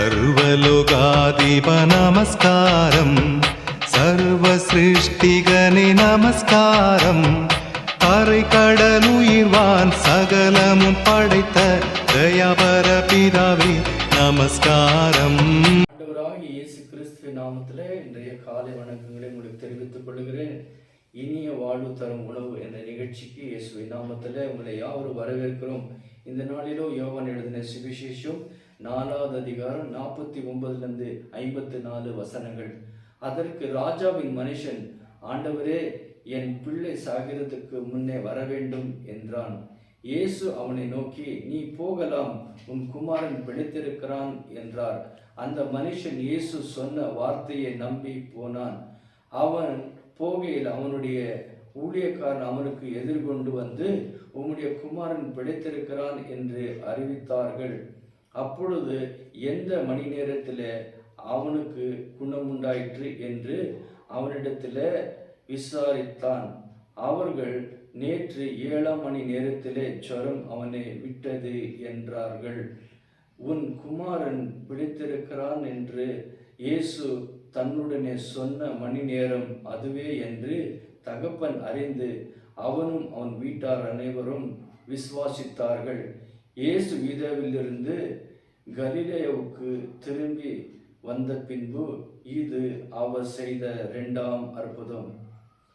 சர்வலோகாதிப நமஸ்காரம் சர்வசிருஷ்டிகனே நமஸ்காரம். அரை கடலுயிர்வான் சகலமும் படைத்த தயாபர பிதாவே நமஸ்காரம். இயேசு கிறிஸ்து நாமத்தில் இன்றைய காலை வணக்கங்களை உங்களுக்கு தெரிவித்துக் கொள்கிறேன். இனிய வாழ்வு தரும் உணவு என்ற நிகழ்ச்சிக்கு இயேசுவை நாமத்தில் உங்களை யாவரும் வரவேற்கிறோம். இந்த நாளிலும் யோவான் எழுதின சுவிசேஷம் நாலாவது அதிகாரம் நாற்பத்தி ஒன்பதுலேருந்து ஐம்பத்தி நாலு வசனங்கள். அதற்கு ராஜாவின் மனுஷன் ஆண்டவரே என் பிள்ளை சாகிறதுக்கு முன்னே வர வேண்டும் என்றான். இயேசு அவனை நோக்கி நீ போகலாம் உன் குமாரன் பிழைத்திருக்கிறான் என்றார். அந்த மனுஷன் இயேசு சொன்ன வார்த்தையை நம்பி போனான். அவன் போகையில் அவனுடைய ஊழியக்காரன் அவனுக்கு எதிர்கொண்டு வந்து உம்முடைய குமாரன் பிழைத்திருக்கிறான் என்று அறிவித்தார்கள். அப்பொழுது எந்த மணி நேரத்தில் அவனுக்கு குணமுண்டாயிற்று என்று அவனிடத்தில் விசாரித்தான். அவர்கள் நேற்று ஏழாம் மணி நேரத்திலே ஜரம் அவனை விட்டது என்றார்கள். உன் குமாரன் பிடித்திருக்கிறான் என்று இயேசு தன்னுடனே சொன்ன மணி நேரம் அதுவே என்று தகப்பன் அறிந்து அவனும் அவன் வீட்டார் அனைவரும் விசுவாசித்தார்கள். இயேசு வீதாவிலிருந்து கலிலேயாவுக்கு திரும்பி வந்த பின்பு இது அவர் செய்த இரண்டாம் அற்புதம்.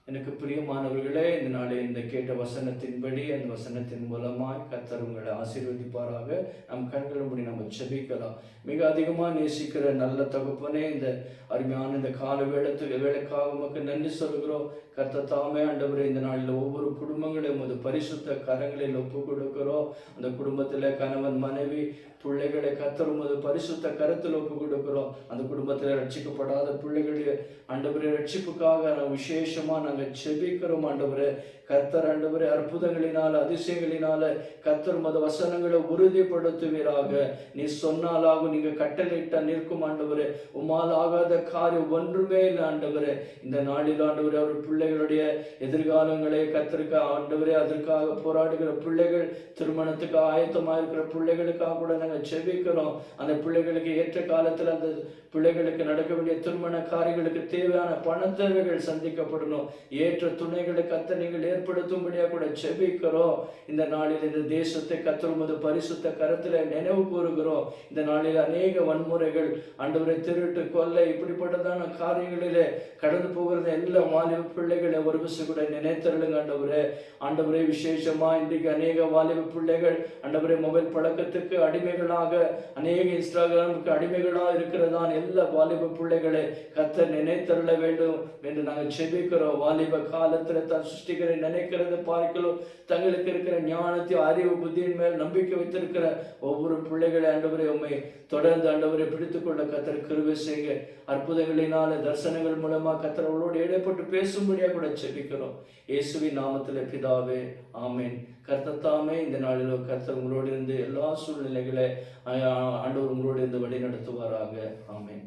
எனக்கு பிரியமானவர்களே இந்த நாளை இந்த கேட்ட வசனத்தின்படி அந்த வசனத்தின் மூலமாய் கத்தர் உங்களை ஆசீர்வதிப்பாராக. நம் கண்களை முடி நம்ம செபிக்கலாம் மிக அதிகமாக நேசிக்கிற நல்ல தகுப்பனே இந்த அருமையான இந்த கால வேளத்து வேலைக்காக உமக்கு நன்றி சொல்கிறோம் கர்த்த தாமே ஆண்டவரே இந்த நாளில் ஒவ்வொரு குடும்பங்களையும் ஒரு பரிசுத்த கரங்களில் ஒப்பு கொடுக்கிறோம் அந்த குடும்பத்தில் கணவன் மனைவி பிள்ளைகளை கத்தரும் உமது பரிசுத்த கருத்தில் ஒப்பு கொடுக்கிறோம் அந்த குடும்பத்தில் ரட்சிக்கப்படாத பிள்ளைகளுடைய ஆண்டவரே ரட்சிப்புக்காக நாங்கள் விசேஷமாக நாங்கள் செபிக்கிறோம் ஆண்டவரே. கர்த்தர் ஆண்டவரே அற்புதங்களினால அதிசயங்களினால கர்த்தர் மத வசனங்களை உறுதிப்படுத்துவீராக. நீ சொன்னாலாகும் நீங்க கட்டளையிட்ட நிற்கும் ஆண்டவரே. உமால் ஆகாத காரியம் ஒன்றுமே இல்லை ஆண்டவரே. இந்த நாளில் ஆண்டவரே அவர் பிள்ளைகளுடைய எதிர்காலங்களை கத்திருக்க ஆண்டவரே அதற்காக போராடுகிற பிள்ளைகள் திருமணத்துக்கு ஆயத்தமாக இருக்கிற பிள்ளைகளுக்காக கூட நாங்கள் செவிக்கிறோம் அந்த பிள்ளைகளுக்கு ஏற்ற காலத்தில் அந்த பிள்ளைகளுக்கு நடக்க வேண்டிய திருமண காரியங்களுக்கு தேவையான பண தேவைகள் சந்திக்கப்படணும். ஏற்ற துணைகளை கத்த நீங்கள் ஏற்படுத்தும்படியாக கூட செபிக்கிறோம் இந்த நாளில் இந்த தேசத்தை கத்தருமது பரிசுத்த கரத்தில் நினைவு கூறுகிறோம். இந்த நாளில் அநேக வன்முறைகள் அன்றுவரை திருட்டு கொள்ளை இப்படிப்பட்டதான காரியங்களிலே கடந்து போகிறது. எல்லா வாலிப பிள்ளைகளை ஒரு விஷயம் கூட நினைத்தருளுங்க ஆண்டவரே. ஆண்டவரே விசேஷமா இன்றைக்கு அநேக வாலிப பிள்ளைகள் ஆண்டவரே மொபைல் பழக்கத்துக்கு அடிமைகளாக அநேக இன்ஸ்டாகிராமுக்கு அடிமைகளாக இருக்கிறதான் எல்லா வாலிப பிள்ளைகளை கத்த நினைத்தருள வேண்டும் என்று நாங்கள் செபிக்கிறோம். வாலிப காலத்தில் தான் சிருஷ்டிகரை நினைக்கிறது பார்க்கலாம் தங்களுக்கு இருக்கிற ஞானத்தை அறிவு புத்தியின் மேல் நம்பிக்கை வைத்திருக்கிற ஒவ்வொரு பிள்ளைகளை ஆண்டவரே உண்மை தொடர்ந்து ஆண்டவரை பிடித்துக்கொள்ள கத்தர் கிருபை செய்ய அற்புதங்களினால தரிசனங்கள் மூலமா கத்தர் அவளோடு இடைப்பட்டு பேசும்படியாக கூட செபிக்கிறோம் இயேசுவி நாமத்தில் பிதாவே ஆமேன். கர்த்தத்தாமே இந்த நாளில் கர்த்தர் உங்களோடு இருந்து எல்லா சூழ்நிலைகளை ஆண்டவர் உங்களோடு இருந்து வழி நடத்துவாராக ஆமேன்.